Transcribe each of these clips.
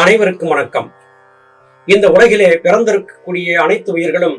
அனைவருக்கும் வணக்கம். இந்த உலகிலே பிறந்திருக்கக்கூடிய அனைத்து உயிர்களும்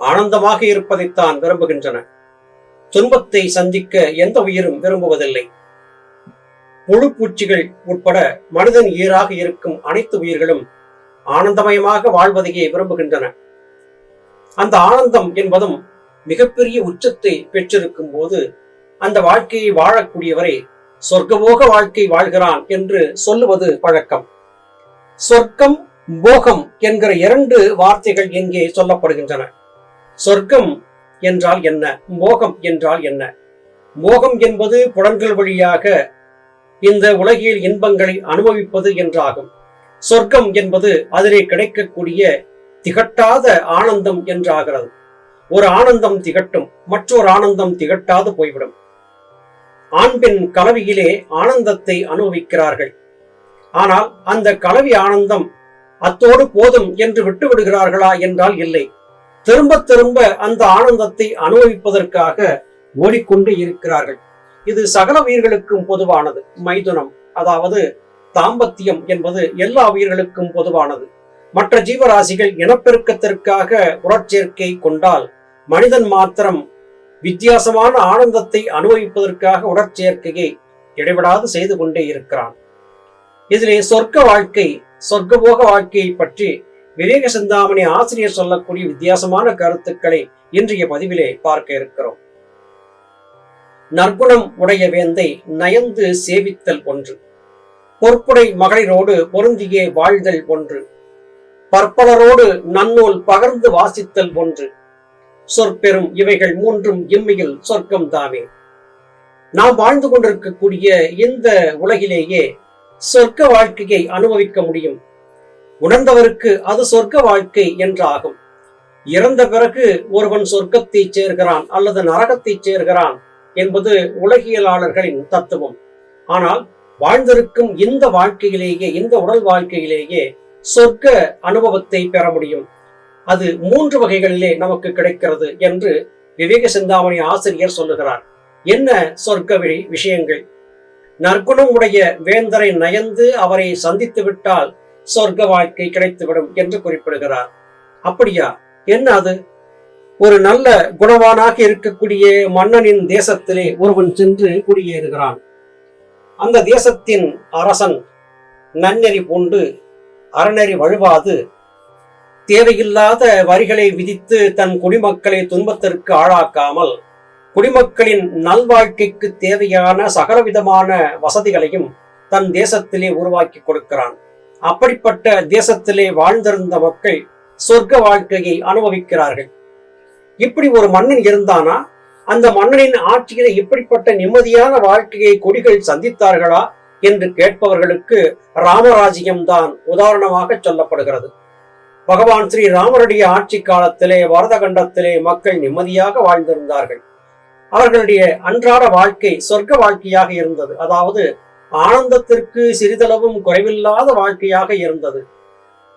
ஆனந்தமாக இருப்பதைத்தான் விரும்புகின்றன. துன்பத்தை சந்திக்க எந்த உயிரும் விரும்புவதில்லை. முழு பூச்சிகள் உட்பட மனிதன் ஈராக இருக்கும் அனைத்து உயிர்களும் ஆனந்தமயமாக வாழ்வதையே விரும்புகின்றன. அந்த ஆனந்தம் என்பதும் மிகப்பெரிய உச்சத்தை பெற்றிருக்கும் போது அந்த வாழ்க்கையை வாழக்கூடியவரை சொர்க்கபோக வாழ்க்கை வாழ்கிறான் என்று சொல்லுவது பழக்கம். சொர்க்கம் போகம் என்கிற இரண்டு வார்த்தைகள் இங்கே சொல்லப்படுகின்றன. சொர்க்கம் என்றால் என்ன? மோகம் என்றால் என்ன? மோகம் என்பது புலன்கள் வழியாக இந்த உலகில் இன்பங்களை அனுபவிப்பது என்றாகும். சொர்க்கம் என்பது அதிலே கிடைக்கக்கூடிய திகட்டாத ஆனந்தம் என்றாகிறது. ஒரு ஆனந்தம் திகட்டும் மற்றொரு ஆனந்தம் திகட்டாது போய்விடும். ஆண் பெண் கலவியிலே ஆனந்தத்தை அனுபவிக்கிறார்கள். ஆனால் அந்த கலவி ஆனந்தம் அத்தோடு போதும் என்று விட்டு விடுகிறார்களா என்றால் இல்லை. திரும்ப திரும்ப அந்த ஆனந்தத்தை அனுபவிப்பதற்காக ஓடிக்கொண்டு இருக்கிறார்கள். இது சகல உயிர்களுக்கும் பொதுவானது மைதுனம் அதாவது தாம்பத்தியம் என்பது எல்லா உயிர்களுக்கும் பொதுவானது. மற்ற ஜீவராசிகள் இனப்பெருக்கத்திற்காக உடற்சேர்க்கை கொண்டால் மனிதன் மாத்திரம் வித்தியாசமான ஆனந்தத்தை அனுபவிப்பதற்காக உடற்சேர்க்கையை இடைவிடாது செய்து கொண்டே இருக்கிறான். இதிலே சொர்க்க வாழ்க்கை சொர்க்கபோக வாழ்க்கையை பற்றி விவேக சிந்தாமணி ஆசிரியர் சொல்லக்கூடிய வித்தியாசமான கருத்துக்களை இன்றைய பதிவிலே பார்க்க இருக்கிறோம். நற்குணம் உடைய வேந்தை நயந்து சேவித்தல் ஒன்று. பொற்புடை மகளிரோடு பொருந்தியே வாழ்தல் ஒன்று. பற்பலரோடு நன்னூல் பகர்ந்து வாசித்தல் ஒன்று. சொற்பெரும் இவைகள் மூன்றும் இம்மையில் சொர்க்கம் தாமே நாம் வாழ்ந்து கொண்டிருக்கக்கூடிய இந்த உலகிலேயே சொர்க்க வாழ்க்கையை அனுபவிக்க முடியும். உணர்ந்தவருக்கு அது சொர்க்க வாழ்க்கை என்றாகும். இறந்த பிறகு ஒருவன் சொர்க்கத்தை சேர்கிறான் அல்லது நரகத்தை சேர்கிறான் என்பது உலகியலாளர்களின் தத்துவம். ஆனால் வாழ்ந்திருக்கும் இந்த வாழ்க்கையிலேயே இந்த உடல் வாழ்க்கையிலேயே சொர்க்க அனுபவத்தை பெற முடியும். அது மூன்று வகைகளிலே நமக்கு கிடைக்கிறது என்று விவேக சிந்தாமணி ஆசிரியர் சொல்லுகிறார். என்ன சொர்க்க விஷயங்கள்? நற்குணம் உடைய வேந்தரை நயந்து அவரை சந்தித்து விட்டால் சொர்க்க வாழ்க்கை கிடைத்துவிடும் என்று குறிப்பிடுகிறார். அப்படியா? என்ன அது? ஒரு நல்ல குணவானாக இருக்கக்கூடிய மன்னனின் தேசத்திலே ஒருவன் சென்று குடியேறுகிறான். அந்த தேசத்தின் அரசன் நன்னெறி பூண்டு அறநெறி வழுவாது தேவையில்லாத வரிகளை விதித்து தன் குடிமக்களை துன்பத்திற்கு ஆளாக்காமல் குடிமக்களின் நல்வாழ்க்கைக்கு தேவையான சகலவிதமான வசதிகளையும் தன் தேசத்திலே உருவாக்கி கொடுக்கிறான். அப்படிப்பட்ட தேசத்திலே வாழ்ந்திருந்த மக்கள் சொர்க்க வாழ்க்கையை அனுபவிக்கிறார்கள். இப்படி ஒரு மன்னன் இருந்தானா? அந்த மன்னனின் ஆட்சியில இப்படிப்பட்ட நிம்மதியான வாழ்க்கையை கொடிகள் சந்தித்தார்களா என்று கேட்பவர்களுக்கு ராமராஜ்யம் தான் உதாரணமாக சொல்லப்படுகிறது. பகவான் ஸ்ரீ ராமருடைய ஆட்சி காலத்திலே வரதகண்டத்திலே மக்கள் நிம்மதியாக வாழ்ந்திருந்தார்கள். அவர்களுடைய அன்றாட வாழ்க்கை சொர்க்க வாழ்க்கையாக இருந்தது. அதாவது ஆனந்தத்திற்கு சிறிதளவும் குறைவில்லாத வாழ்க்கையாக இருந்தது.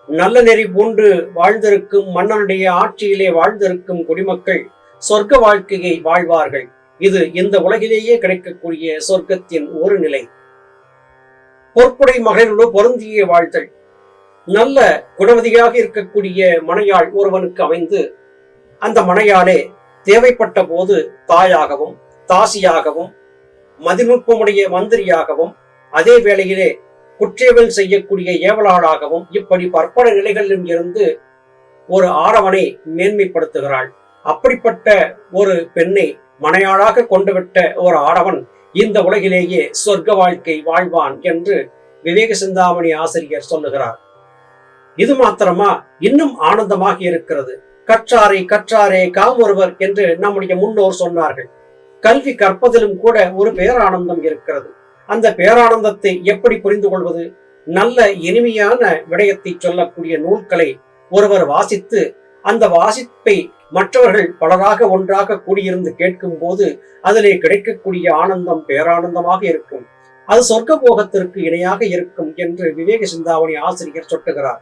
நல்ல நெறி பூண்டு வாழ்ந்திருக்கும் மன்னனுடைய ஆட்சியிலே வாழ்ந்திருக்கும் குடிமக்கள் சொர்க்க வாழ்க்கையை வாழ்வார்கள். இது இந்த உலகிலேயே கிடைக்கக்கூடிய சொர்க்கத்தின் ஒரு நிலை. பொற்புடை மகளிரோடு பொருந்திய வாழ்த்தல் நல்ல குணவதியாக இருக்கக்கூடிய மனையாள் ஒருவனுக்கு அமைந்து அந்த மனையாளே தேவைப்பட்ட போது தாயாகவும் தாசியாகவும் மதிநுட்பமுடைய மந்திரியாகவும் அதே வேளையிலே குற்றவியல் செய்யக்கூடிய ஏவலாளாகவும் இப்படி பற்பல நிலைகளிலும் இருந்து ஒரு ஆடவனை மேன்மைப்படுத்துகிறாள். அப்படிப்பட்ட ஒரு பெண்ணை மனையாளாக கொண்டுவிட்ட ஒரு ஆடவன் இந்த உலகிலேயே சொர்க்க வாழ்க்கை வாழ்வான் என்று விவேக சிந்தாமணி ஆசிரியர் சொல்லுகிறார். இது மாத்திரமா இன்னும் ஆனந்தமாக இருக்கிறது. கற்றாரை கற்றாரே காமொருவர் என்று நம்முடைய முன்னோர் சொன்னார்கள். கல்வி கற்பதிலும் கூட ஒரு பேரானந்தம் இருக்கிறது. அந்த பேரானந்தத்தை எப்படி புரிந்து கொள்வது? நல்ல இனிமையான விடயத்தை சொல்லக்கூடிய நூல்களை ஒருவர் வாசித்து அந்த வாசிப்பை மற்றவர்கள் பலராக ஒன்றாக கூடியிருந்து கேட்கும் போது அதிலே கிடைக்கக்கூடிய ஆனந்தம் பேரானந்தமாக இருக்கும். அது சொர்க்க போகத்திற்கு இணையாக இருக்கும் என்று விவேக சிந்தாவணி ஆசிரியர் சொட்டுகிறார்.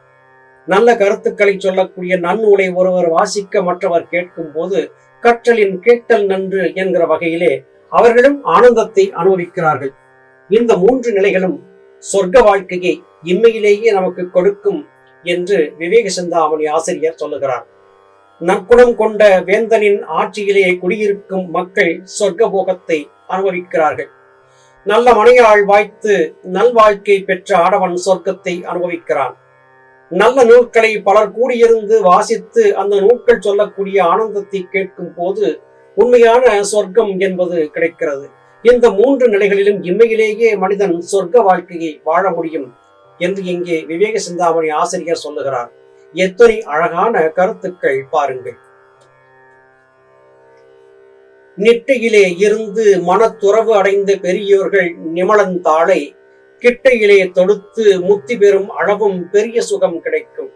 நல்ல கருத்துக்களை சொல்லக்கூடிய நன்னூலை ஒருவர் வாசிக்க மற்றவர் கேட்கும் போது கற்றலின் கேட்டல் நன்று என்கிற வகையிலே அவர்களும் ஆனந்தத்தை அனுபவிக்கிறார்கள். இந்த மூன்று நிலைகளும் சொர்க்க வாழ்க்கையை இம்மையிலேயே நமக்கு கொடுக்கும் என்று விவேக சிந்தாமணி ஆசிரியர் சொல்லுகிறார். நற்குணம் கொண்ட வேந்தனின் ஆட்சியிலே குடியிருக்கும் மக்கள் சொர்க்க போகத்தை அனுபவிக்கிறார்கள். நல்ல மனையாள் வாய்த்து நல்வாழ்க்கை பெற்ற ஆடவன் சொர்க்கத்தை அனுபவிக்கிறான். நல்ல நூல்களை பலர் கூடியிருந்து வாசித்து அந்த நூல்கள் சொல்லக்கூடிய ஆனந்தத்தை கேட்கும் போது உண்மையான சொர்க்கம் என்பது கிடைக்கிறது. இந்த மூன்று நிலைகளிலும் இம்மையிலேயே மனிதன் சொர்க்க வாழ்க்கையை வாழ முடியும் என்று இங்கே விவேக சிந்தாமணி ஆசிரியர் சொல்லுகிறார். எத்தனை அழகான கருத்துக்கள் பாருங்கள். நிட்டையிலே இருந்து மனத்துறவு அடைந்த பெரியோர்கள் நிமலன் கிட்டையிலே தொடுத்து முத்தி பெறும் அளவும் பெரிய சுகம் கிடைக்கும்.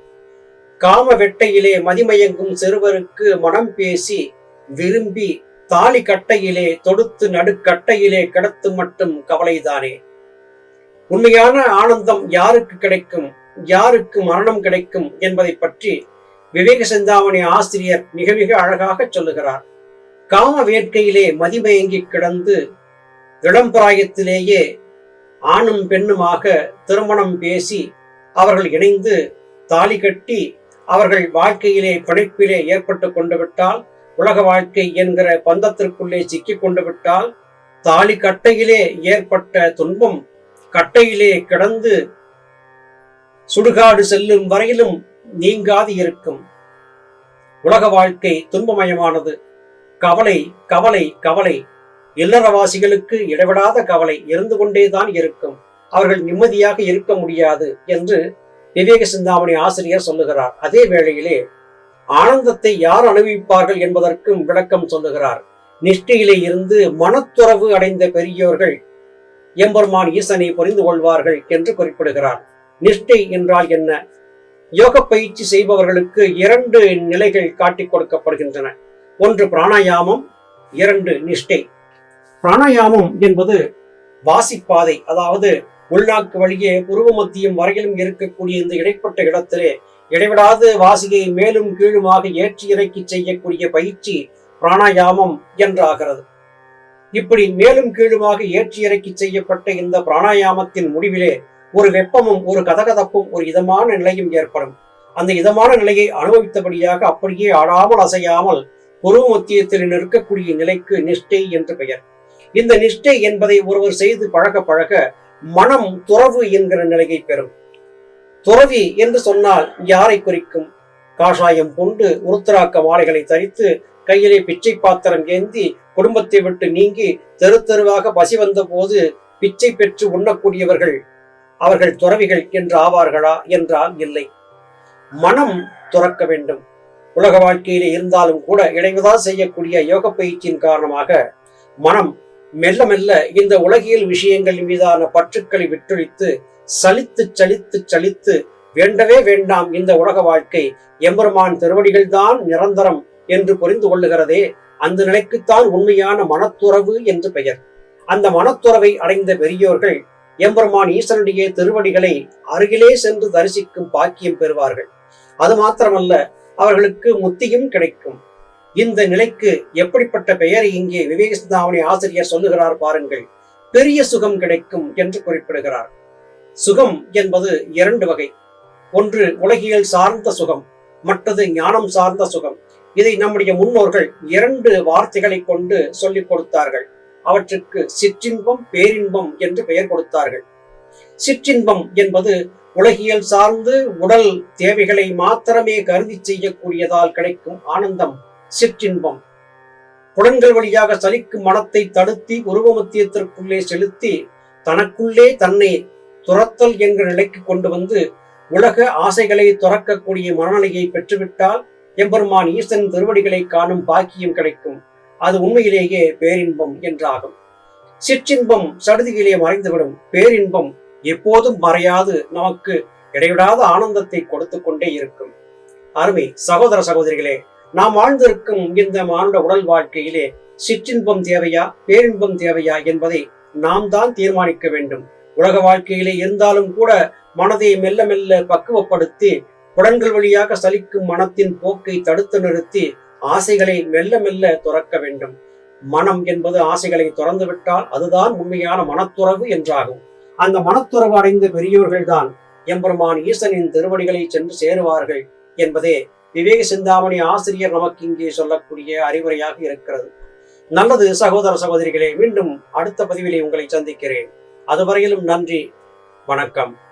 காம வெட்டையிலே மதிமயங்கும் சிறுவருக்கு மனம் பேசி விரும்பி தாலி கட்டையிலே தொடுத்து நடுக்கட்டையிலே கிடத்து மட்டும் கவலைதானே. உண்மையான ஆனந்தம் யாருக்கு கிடைக்கும்? யாருக்கு மரணம் கிடைக்கும் என்பதை பற்றி விவேக சிந்தாமணி ஆசிரியர் மிக மிக அழகாக சொல்லுகிறார். காம வேட்கையிலே மதிமயங்கி கிடந்து இளம்பிராயத்திலேயே ஆணும் பெண்ணுமாக திருமணம் பேசி அவர்கள் இணைந்து தாலி கட்டி அவர்கள் வாழ்க்கையிலே பிணைப்பிலே ஏற்பட்டு கொண்டு விட்டால் உலக வாழ்க்கை என்கிற பந்தத்திற்குள்ளே சிக்கிக் கொண்டு விட்டால் தாலி கட்டையிலே ஏற்பட்ட துன்பம் கட்டையிலே கிடந்து சுடுகாடு செல்லும் வரையிலும் நீங்காது இருக்கும். உலக வாழ்க்கை துன்பமயமானது. கவலை கவலை கவலை. இல்லறவாசிகளுக்கு இடைவிடாத கவலை இருந்து கொண்டேதான் இருக்கும். அவர்கள் நிம்மதியாக இருக்க முடியாது என்று விவேக சிந்தாமணி ஆசிரியர் சொல்லுகிறார். அதே வேளையிலே ஆனந்தத்தை யார் அனுபவிப்பார்கள் என்பதற்கும் விளக்கம் சொல்லுகிறார். நிஷ்டையிலே இருந்து மனத்துறவு அடைந்த பெரியோர்கள் எம்பெருமான் ஈசனை புரிந்து கொள்வார்கள் என்று குறிப்பிடுகிறார். நிஷ்டை என்றால் என்ன? யோக பயிற்சி செய்பவர்களுக்கு இரண்டு நிலைகள் காட்டிக் கொடுக்கப்படுகின்றன. ஒன்று பிராணாயாமம் இரண்டு நிஷ்டை. பிராணாயாமம் என்பது வாசிப்பாதை அதாவது உள்நாக்கு வழியே புருவ மத்தியம் வரையிலும் இருக்கக்கூடிய இந்த இடைப்பட்ட இடத்திலே இடைவிடாது வாசியை மேலும் கீழுமாக ஏற்றி இறக்கி செய்யக்கூடிய பயிற்சி பிராணாயாமம் என்றாகிறது. இப்படி மேலும் கீழுமாக ஏற்றி இறக்கி செய்யப்பட்ட இந்த பிராணாயாமத்தின் முடிவிலே ஒரு வெப்பமும் ஒரு கதகதப்பும் ஒரு இதமான நிலையும் ஏற்படும். அந்த இதமான நிலையை அனுபவித்தபடியாக அப்படியே ஆடாமல் அசையாமல் உருவ மத்தியத்தில் நிற்கக்கூடிய நிலைக்கு நிஷ்டை என்று பெயர். இந்த நிஷ்டை என்பதை ஒருவர் செய்து பழக பழக மனம் துறவு என்கிற நிலையை பெறும். துறவி என்று சொன்னால் யாரை குறிக்கும்? காஷாயம் கொண்டு உருத்தராக்க மாலைகளை தரித்து கையிலே பிச்சை பாத்திரம் ஏந்தி குடும்பத்தை விட்டு நீங்கி தெரு தெருவாக பசி வந்த போது பிச்சை பெற்று உண்ணக்கூடியவர்கள் அவர்கள் துறவிகள் என்று ஆவார்களா என்றால் இல்லை. மனம் துறக்க வேண்டும். உலக வாழ்க்கையிலே இருந்தாலும் கூட இடைவதா செய்யக்கூடிய யோக பயிற்சியின் காரணமாக மனம் மெல்ல மெல்ல இந்த உலகியல் விஷயங்களின் மீதான பற்றுக்களை விட்டொழித்து சலித்து சலித்து சலித்து வேண்டவே வேண்டாம் இந்த உலக வாழ்க்கை. எம்பெருமான் திருவடிகள் தான் நிரந்தரம் என்று புரிந்து கொள்ளுகிறதே. அந்த நிலைக்குத்தான் உண்மையான மனத்துறவு என்று பெயர். அந்த மனத்துறவை அடைந்த பெரியோர்கள் எம்பெருமான் ஈசனுடைய திருவடிகளை அருகிலே சென்று தரிசிக்கும் பாக்கியம் பெறுவார்கள். அது மாத்திரமல்ல அவர்களுக்கு முத்தியும் கிடைக்கும். இந்த நிலைக்கு எப்படிப்பட்ட பெயரை இங்கே விவேக சிந்தாமணி ஆசிரியர் சொல்லுகிறார் பாருங்கள். பெரிய சுகம் கிடைக்கும் என்று குறிப்பிடுகிறார். சுகம் என்பது இரண்டு வகை. ஒன்று உலகியல் சார்ந்த சுகம் மற்றது ஞானம் சார்ந்த சுகம். இதை நம்முடைய முன்னோர்கள் இரண்டு வார்த்தைகளை கொண்டு சொல்லிக் கொடுத்தார்கள். அவற்றுக்கு சிற்றின்பம் பேரின்பம் என்று பெயர் கொடுத்தார்கள். சிற்றின்பம் என்பது உலகியல் சார்ந்து உடல் தேவைகளை மாத்திரமே கருதி செய்யக்கூடியதால் கிடைக்கும் ஆனந்தம். சிற்றின்பம். புலன்கள் வழியாக சலிக்கும் மனத்தை தடுத்தி உருவமத்தியத்திற்குள்ளே செலுத்தி தனக்குள்ளே தன்னை துரத்தல் என்ற நிலைக்கு கொண்டு வந்து உலக ஆசைகளை துறக்கக்கூடிய மனநிலையை பெற்றுவிட்டால் எம்பெருமான் ஈசன் திருவடிகளை காணும் பாக்கியம் கிடைக்கும். அது உண்மையிலேயே பேரின்பம் என்றாகும். சிற்றின்பம் சடுதியிலே மறைந்துவிடும். பேரின்பம் எப்போதும் மறையாது. நமக்கு இடைவிடாத ஆனந்தத்தை கொடுத்து கொண்டே இருக்கும். அருமை சகோதர சகோதரிகளே நாம் வாழ்ந்திருக்கும் இந்த மானுட உடல் வாழ்க்கையிலே சிற்றின்பம் தேவையா பேரின்பம் தேவையா என்பதை நாம் தான் தீர்மானிக்க வேண்டும். உலக வாழ்க்கையிலே இருந்தாலும் கூட மனதை மெல்ல மெல்ல பக்குவப்படுத்தி புலன்கள் வழியாக சலிக்கும் மனத்தின் போக்கை தடுத்து நிறுத்தி ஆசைகளை மெல்ல மெல்ல துறக்க வேண்டும். மனம் என்பது ஆசைகளை துறந்து விட்டால் அதுதான் உண்மையான மனத்துறவு என்றாகும். அந்த மனத்துறவு அடைந்த பெரியோர்கள் தான் எம்பெருமான் ஈசனின் திருவடிகளை சென்று சேருவார்கள் என்பதே விவேக சிந்தாமணி ஆசிரியர் நமக்கு இங்கே சொல்லக்கூடிய அறிவுரையாக இருக்கிறது. நல்லது சகோதர சகோதரிகளே மீண்டும் அடுத்த பதிவிலே உங்களை சந்திக்கிறேன். அதுவரையிலும் நன்றி வணக்கம்.